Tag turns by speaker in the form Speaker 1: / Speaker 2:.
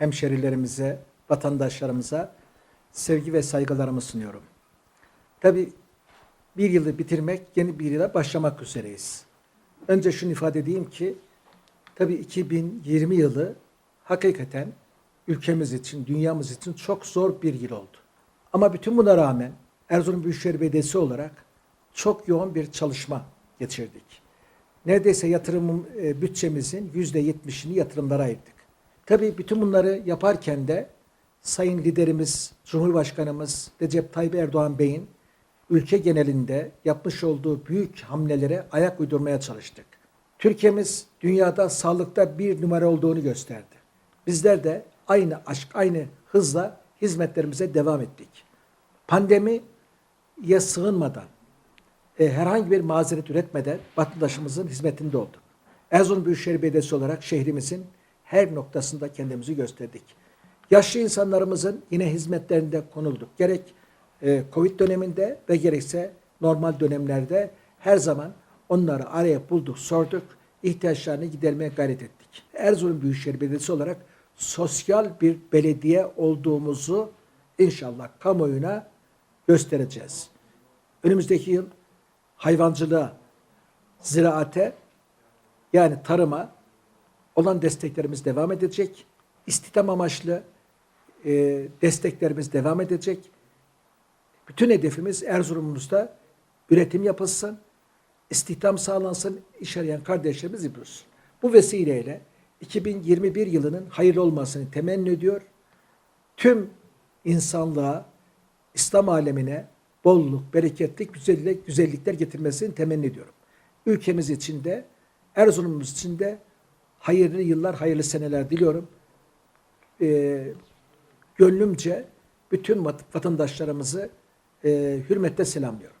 Speaker 1: hemşerilerimize, vatandaşlarımıza sevgi ve saygılarımı sunuyorum. Tabii bir yılı bitirmek, yeni bir yıla başlamak üzereyiz. Önce şunu ifade edeyim ki, tabii 2020 yılı hakikaten ülkemiz için, dünyamız için çok zor bir yıl oldu. Ama bütün buna rağmen Erzurum Büyükşehir Belediyesi olarak çok yoğun bir çalışma geçirdik. Neredeyse yatırım e, bütçemizin yüzde yetmişini yatırımlara ayırdık. Tabii bütün bunları yaparken de Sayın liderimiz, Cumhurbaşkanımız Recep Tayyip Erdoğan Bey'in ülke genelinde yapmış olduğu büyük hamlelere ayak uydurmaya çalıştık. Türkiye'miz dünyada sağlıkta bir numara olduğunu gösterdi. Bizler de aynı aşk, aynı hızla hizmetlerimize devam ettik. Pandemiye sığınmadan, e, herhangi bir mazeret üretmeden vatandaşımızın hizmetinde olduk. Erzurum Büyükşehir Belediyesi olarak şehrimizin her noktasında kendimizi gösterdik. Yaşlı insanlarımızın yine hizmetlerinde konulduk. Gerek e, Covid döneminde ve gerekse normal dönemlerde her zaman onları araya bulduk, sorduk, ihtiyaçlarını gidermeye gayret ettik. Erzurum Büyükşehir Belediyesi olarak sosyal bir belediye olduğumuzu inşallah kamuoyuna göstereceğiz. Önümüzdeki yıl hayvancılığa, ziraate yani tarıma olan desteklerimiz devam edecek. İstihdam amaçlı e, desteklerimiz devam edecek. Bütün hedefimiz Erzurum'umuzda üretim yapılsın, istihdam sağlansın, iş arayan kardeşlerimiz yapıyoruz. Bu vesileyle 2021 yılının hayırlı olmasını temenni ediyor. Tüm insanlığa, İslam alemine bolluk, bereketlik, güzellik, güzellikler getirmesini temenni ediyorum. Ülkemiz için de, Erzurum'umuz için de hayırlı yıllar, hayırlı seneler diliyorum. Ee, gönlümce bütün vat- vatandaşlarımızı e, hürmetle selamlıyorum.